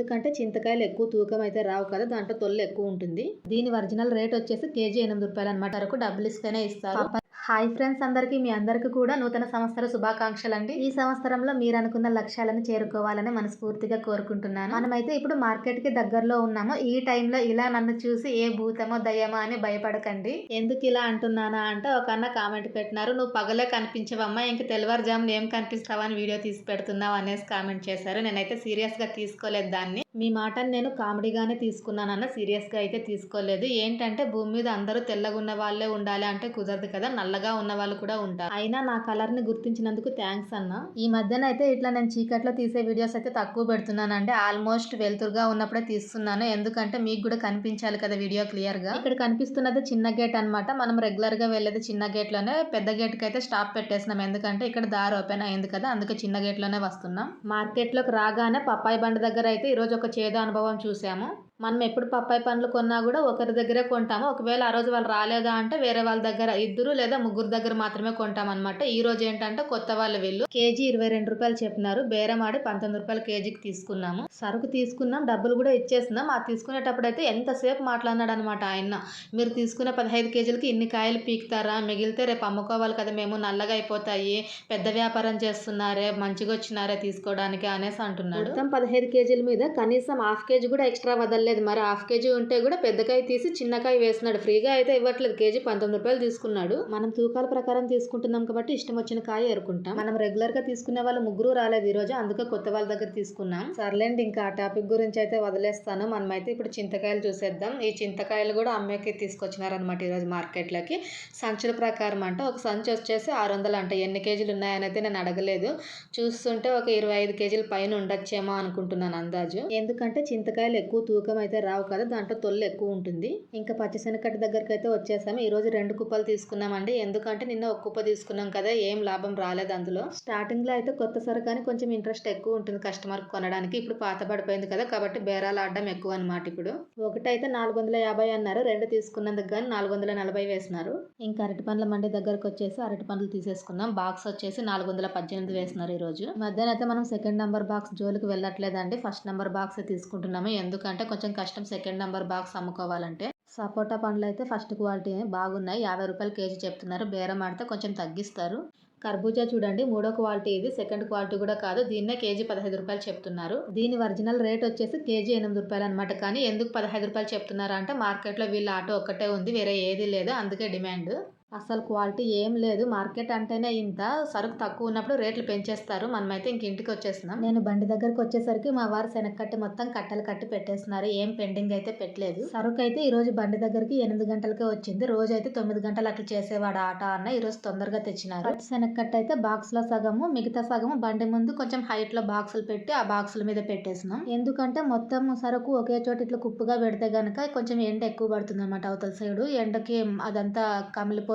ఎందుకంటే చింతకాయలు ఎక్కువ తూకం అయితే రావు కదా దాంట్లో తొల్లు ఎక్కువ ఉంటుంది. దీని ఒరిజినల్ రేట్ వచ్చేసి కేజీ ఎనిమిది రూపాయలు అనమాట వరకు డబ్బులు ఇస్తేనే ఇస్తారు. హాయ్ ఫ్రెండ్స్ అందరికీ మీ అందరికీ కూడా నూతన సంవత్సర శుభాకాంక్షలు అండి ఈ సంవత్సరంలో మీరు అనుకున్న లక్ష్యాలను చేరుకోవాలని మనస్ఫూర్తిగా కోరుకుంటున్నాను. మనమైతే ఇప్పుడు మార్కెట్కి దగ్గరలో ఉన్నాము. ఈ టైంలో ఇలా నన్ను చూసి ఏ భూతమో దయ్యమో అని భయపడకండి. ఎందుకు ఇలా అంటున్నానా అంటే ఒక అన్న కామెంట్ పెట్టినారు. నువ్వు పగలే కనిపించవమ్మా ఇంక తెల్లవారుజామున ఏం కనిపిస్తావా అని వీడియో తీసి పెడుతున్నావు అనేసి కామెంట్ చేశారు. నేనైతే సీరియస్గా తీసుకోలేదు దాన్ని. మీ మాటను నేను కామెడీగానే తీసుకున్నానన్న సీరియస్గా అయితే తీసుకోలేదు. ఏంటంటే భూమి మీద అందరూ తెల్లగా ఉన్న వాళ్ళే ఉండాలి అంటే కుదరదు కదా నల్లగా ఉన్న వాళ్ళు కూడా ఉంటారు. అయినా నా కలర్ని గుర్తించినందుకు థ్యాంక్స్ అన్న. ఈ మధ్యన అయితే ఇట్లా నేను చీకట్లో తీసే వీడియోస్ అయితే తక్కువ పెడుతున్నాను అంటే ఆల్మోస్ట్ వెలుతురుగా ఉన్నప్పుడే తీస్తున్నాను. ఎందుకంటే మీకు కూడా కనిపించాలి కదా వీడియో క్లియర్గా ఇక్కడ కనిపిస్తున్నది చిన్న గేట్ అన్నమాట. మనం రెగ్యులర్గా వెళ్ళేది చిన్న గేట్లోనే పెద్ద గేట్కి అయితే స్టాప్ పెట్టేసినాం. ఎందుకంటే ఇక్కడ దారి ఓపెన్ అయింది కదా అందుకే చిన్న గేట్లోనే వస్తున్నాం. మార్కెట్లోకి రాగానే పప్పాయి బండి దగ్గర అయితే ఈ రోజు ఒక చేదు అనుభవం చూసాము. మనం ఎప్పుడు పప్పాయి పండ్లు కొన్నా కూడా ఒకరి దగ్గరే కొంటాము? ఒకవేళ ఆ రోజు వాళ్ళు రాలేదా అంటే వేరే వాళ్ళ దగ్గర ఇద్దరు లేదా ముగ్గురు దగ్గర మాత్రమే కొంటాం అనమాట ఈ రోజు ఏంటంటే కొత్త వాళ్ళు వీళ్ళు. కేజీ ఇరవై రెండు రూపాయలు చెప్పినారు. బేరం ఆడి పంతొమ్మిది రూపాయలు కేజీకి తీసుకున్నాము. సరుకు తీసుకున్నాం. డబ్బులు కూడా ఇచ్చేస్తున్నాం. ఆ తీసుకునేటప్పుడు అయితే ఎంతసేపు మాట్లాడినాడు అనమాట ఆయన. మీరు తీసుకునే పదహైదు కేజీలకి ఇన్ని కాయలు పీకుతారా? మిగిలితే రేపు అమ్ముకోవాలి కదా. మేము నల్లగా అయిపోతాయి. పెద్ద వ్యాపారం చేస్తున్నారే. మంచిగా వచ్చినారే తీసుకోవడానికి అనేసి అంటున్నాడు. మొత్తం పదహైదు కేజీల మీద కనీసం హాఫ్ కేజీ కూడా ఎక్స్ట్రా వదలలేదు. మరి హాఫ్ కేజీ ఉంటే కూడా పెద్దకాయ తీసి చిన్నకాయ వేస్తున్నాడు. ఫ్రీగా అయితే ఇవ్వట్లేదు. కేజీ పంతొమ్మిది రూపాయలు తీసుకున్నాడు. మనం తూకాల ప్రకారం తీసుకుంటున్నాం కాబట్టి ఇష్టం వచ్చిన కాయ ఎరుకుంటాం మనం రెగ్యులర్గా తీసుకునే వాళ్ళు ముగ్గురు రాలేదు ఈ రోజు. అందుకే కొత్త వాళ్ళ దగ్గర తీసుకున్నాం. సర్లేండి ఇంకా ఆ టాపిక్ గురించి అయితే వదిలేస్తాను. మనమైతే ఇప్పుడు చింతకాయలు చూసేద్దాం. ఈ చింతకాయలు కూడా అమ్మేకి తీసుకొచ్చినారనమాట ఈరోజు మార్కెట్లోకి. సంచుల ప్రకారం అంటే ఒక సంచి వచ్చేసి ఆరు వందలు అంట. ఎన్ని కేజీలు ఉన్నాయని అయితే నేను అడగలేదు. చూస్తుంటే ఒక ఇరవై ఐదు కేజీల పైన ఉండొచ్చేమో అనుకుంటున్నాను అందాజు. ఎందుకంటే చింతకాయలు ఎక్కువ తూకం అయితే రావు కదా దాంట్లో తొల్లు ఎక్కువ ఉంటుంది. ఇంకా పచ్చిశనగకట్ట దగ్గరికి అయితే వచ్చేసాము. ఈ రోజు రెండు కుప్పలు తీసుకున్నామండి. ఎందుకంటే నిన్న ఒక కుప్ప తీసుకున్నాం కదా ఏం లాభం రాలేదు అందులో. స్టార్టింగ్లో అయితే కొత్త సరుకు అని కొంచెం ఇంట్రెస్ట్ ఎక్కువ ఉంటుంది కస్టమర్ కొనడానికి. ఇప్పుడు పాత పడిపోయింది కదా కాబట్టి బేరాలు ఆడడం ఎక్కువ అనమాట ఇప్పుడు. ఒకటైతే నాలుగు వందల యాభై అన్నారు. రెండు తీసుకున్నందుకు కానీ నాలుగు వందల నలభై వేసినారు. ఇంకా అరటి పండ్ల మండి దగ్గరకు వచ్చేసి అరటి పండ్లు తీసేసుకున్నాం. బాక్స్ వచ్చేసి నాలుగు వందల పద్దెనిమిది వేసినారు ఈరోజు మధ్యాహ్నం అయితే మనం సెకండ్ నంబర్ బాక్స్ జోలికి వెళ్ళట్లేదండి. ఫస్ట్ నంబర్ బాక్స్ తీసుకుంటున్నాము. ఎందుకంటే కొంచెం కొంచెం కష్టం సెకండ్ నంబర్ బాక్స్ అమ్ముకోవాలంటే. సపోటా పండ్లు అయితే ఫస్ట్ క్వాలిటీ బాగున్నాయి. యాభై రూపాయలు కేజీ చెప్తున్నారు. బేరం ఆడితే కొంచెం తగ్గిస్తారు. కర్బూజా చూడండి మూడో క్వాలిటీ ఇది సెకండ్ క్వాలిటీ కూడా కాదు. దీన్నే కేజీ పదహైదు రూపాయలు చెప్తున్నారు. దీని ఒరిజినల్ రేట్ వచ్చేసి కేజీ ఎనిమిది రూపాయలు అనమాట కానీ ఎందుకు పదహైదు రూపాయలు చెప్తున్నారు అంటే మార్కెట్లో వీళ్ళ ఆటో ఒక్కటే ఉంది వేరే ఏది లేదు. అందుకే డిమాండ్ అసలు క్వాలిటీ ఏం లేదు. మార్కెట్ అంటేనే ఇంత. సరుకు తక్కువ ఉన్నప్పుడు రేట్లు పెంచేస్తారు. మనమైతే ఇంక ఇంటికి వచ్చేస్తున్నాం. నేను బండి దగ్గరకు వచ్చేసరికి మా వారు శనగకట్టి మొత్తం కట్టలు కట్టి పెట్టేస్తున్నారు. ఏం పెండింగ్ అయితే పెట్టలేదు. సరుకు అయితే ఈ రోజు బండి దగ్గరికి ఎనిమిది గంటలకే వచ్చింది. రోజు అయితే తొమ్మిది గంటలు అట్లా చేసేవాడు ఆట అన్న ఈ రోజు తొందరగా తెచ్చినారు. శనగకట్ట అయితే బాక్స్లో సగము మిగతా సగము బండి ముందు కొంచెం హైట్లో బాక్సులు పెట్టి ఆ బాక్సుల మీద పెట్టేసినాం ఎందుకంటే మొత్తం సరుకు ఒకే చోట ఇట్లా కుప్పుగా పెడితే గనక కొంచెం ఎండ ఎక్కువ పడుతుంది అనమాట అవతల సైడు. ఎండకి అదంతా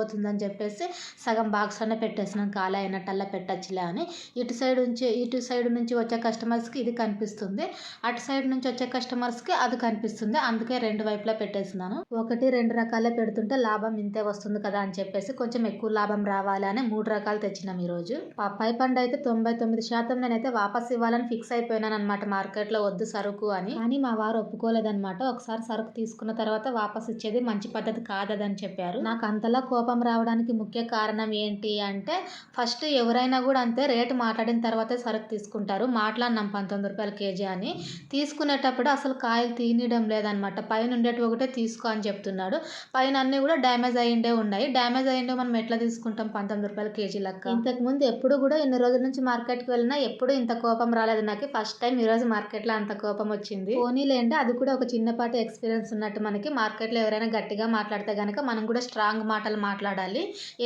కమిలిపోతుందని చెప్పేసి సగం బాక్స్ అనే పెట్టేసినాం. ఖాళీ అయినట్టల్లా పెట్టచ్చులే అని. ఇటు సైడ్ నుంచి ఇటు సైడ్ నుంచి వచ్చే కస్టమర్స్కి ఇది కనిపిస్తుంది. అటు సైడ్ నుంచి వచ్చే కస్టమర్స్కి అది కనిపిస్తుంది. అందుకే రెండు వైపులా పెట్టేసినాను. ఒకటి రెండు రకాలే పెడుతుంటే లాభం ఇంతే వస్తుంది కదా అని చెప్పేసి కొంచెం ఎక్కువ లాభం రావాలి అని మూడు రకాలు తెచ్చినాం ఈరోజు. పప్పాయి పండు అయితే తొంభై తొమ్మిది శాతం నేనైతే వాపస్ ఇవ్వాలని ఫిక్స్ అయిపోయినాను అనమాట మార్కెట్లో వద్దు సరుకు అని. కానీ మా వారు ఒప్పుకోలేదన్నమాట. ఒకసారి సరుకు తీసుకున్న తర్వాత వాపస్ ఇచ్చేది మంచి పద్ధతి కాదని చెప్పారు. నాకు అంతలా కోపం రావడానికి ముఖ్య కారణం ఏంటి అంటే ఫస్ట్ ఎవరైనా కూడా అంతే రేటు మాట్లాడిన తర్వాతే సరుకు తీసుకుంటారు. మాట్లాడినాం పంతొమ్మిది రూపాయల కేజీ అని. తీసుకునేటప్పుడు అసలు కాయలు తీయడం లేదనమాట. పైన ఉండేటివి ఒకటే తీసుకో అని చెప్తున్నాడు. పైన అన్ని కూడా డ్యామేజ్ అయ్యిండే ఉన్నాయి. డ్యామేజ్ అయ్యిండే మనం ఎట్లా తీసుకుంటాం పంతొమ్మిది రూపాయల కేజీ లెక్క? ఇంతకు ముందు ఎప్పుడు కూడా ఇన్ని రోజుల నుంచి మార్కెట్కి వెళ్ళినా ఎప్పుడు ఇంత కోపం రాలేదు నాకు. ఫస్ట్ టైం ఈ రోజు మార్కెట్లో అంత కోపం వచ్చింది. పోనీలేంటే అది కూడా ఒక చిన్నపాటి ఎక్స్పీరియన్స్ ఉన్నట్టు మనకి. మార్కెట్లో ఎవరైనా గట్టిగా మాట్లాడితే గనక మనం కూడా స్ట్రాంగ్ మాటలు మాట్లాడాలి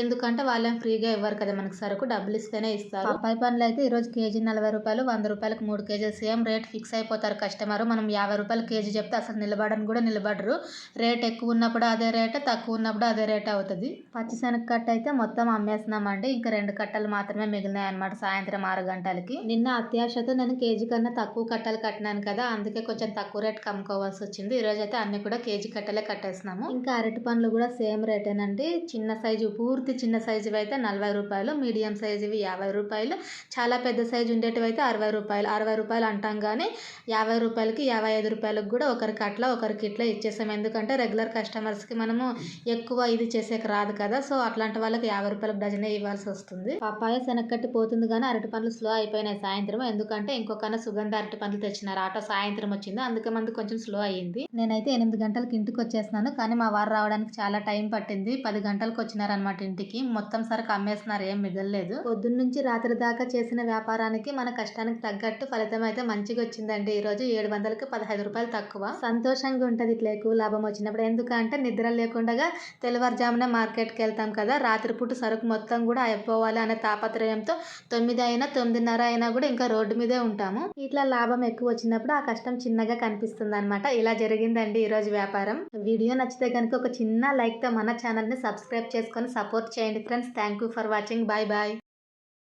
ఎందుకంటే వాళ్ళేం ఫ్రీగా ఇవ్వరు కదా మనకి సరుకు. డబ్బులు ఇస్తేనే ఇస్తారు. పప్పాయి పండ్లు అయితే ఈ రోజు కేజీ నలభై రూపాయలు వంద రూపాయలకు మూడు కేజీలు సేమ్ రేట్ ఫిక్స్ అయిపోతారు కస్టమర్. మనం యాభై రూపాయలు కేజీ చెప్తే అసలు నిలబడని కూడా నిలబడరు. రేట్ ఎక్కువ ఉన్నప్పుడు అదే రేట్ తక్కువ ఉన్నప్పుడు అదే రేట్ అవుతుంది. పచ్చిశనగ కట్ట అయితే మొత్తం అమ్మేస్తున్నామండి. ఇంకా రెండు కట్టలు మాత్రమే మిగిలినాయి అనమాట సాయంత్రం ఆరు గంటలకి. నిన్న అత్యాశతో నేను కేజీ కన్నా తక్కువ కట్టలు కట్టినాను కదా అందుకే కొంచెం తక్కువ రేట్ కమ్ముకోవాల్సి వచ్చింది. ఈ అయితే అన్ని కూడా కేజీ కట్టలే కట్టేస్తున్నాము. ఇంకా అరటి పండ్లు కూడా సేమ్ రేటేనండి. చిన్న చిన్న సైజు పూర్తి చిన్న సైజువి అయితే నలభై రూపాయలు మీడియం సైజువి యాభై రూపాయలు చాలా పెద్ద సైజు ఉండేటివి అయితే అరవై రూపాయలు. అరవై రూపాయలు అంటాం కానీ యాభై రూపాయలకి యాభై ఐదు రూపాయలకు కూడా ఒకరికి అట్లా ఒకరికి ఇట్లా ఇచ్చేసాం. ఎందుకంటే రెగ్యులర్ కస్టమర్స్కి మనము ఎక్కువ ఇది చేసేకి రాదు కదా సో అట్లాంటి వాళ్ళకి యాభై రూపాయలకు డజనే ఇవ్వాల్సి వస్తుంది. పప్పాయ శనక్కట్టి పోతుంది కానీ అరటి పండ్లు స్లో అయిపోయినాయి సాయంత్రం. ఎందుకంటే ఇంకొకన సుగంధ అరటి పండ్లు తెచ్చినారు. ఆటో సాయంత్రం వచ్చింది. అందుకే మంది కొంచెం స్లో అయ్యింది. నేనైతే ఎనిమిది గంటలకు ఇంటికి వచ్చేసినాను కానీ మా వారు రావడానికి చాలా టైం పట్టింది. పది గంటలు గంటలకు వచ్చినారనమాట ఇంటికి. మొత్తం సరుకు అమ్మేస్తున్నారు ఏం మిగలలేదు. పొద్దున్న నుంచి రాత్రి దాకా చేసిన వ్యాపారానికి మన కష్టానికి తగ్గట్టు ఫలితం అయితే మంచిగా వచ్చిందండి ఈ రోజు ఏడు వందలకి పదహైదు రూపాయలు తక్కువ. సంతోషంగా ఉంటది ఇట్లా ఎక్కువ లాభం వచ్చినప్పుడు. ఎందుకంటే నిద్ర లేకుండా తెల్లవారుజామున మార్కెట్కి వెళ్తాం కదా రాత్రిపూట సరుకు మొత్తం కూడా అయిపోవాలి అనే తాపత్రయంతో తొమ్మిది అయినా తొమ్మిదిన్నర అయినా కూడా ఇంకా రోడ్డు మీదే ఉంటాము. ఇట్లా లాభం ఎక్కువ వచ్చినప్పుడు ఆ కష్టం చిన్నగా కనిపిస్తుంది అనమాట ఇలా జరిగిందండి ఈరోజు వ్యాపారం. వీడియో నచ్చితే కనుక ఒక చిన్న లైక్తో మన ఛానల్ని సబ్స్క్రైబ్ చేసుకొని సపోర్ట్ చేయండి friends. Thank you for watching. Bye bye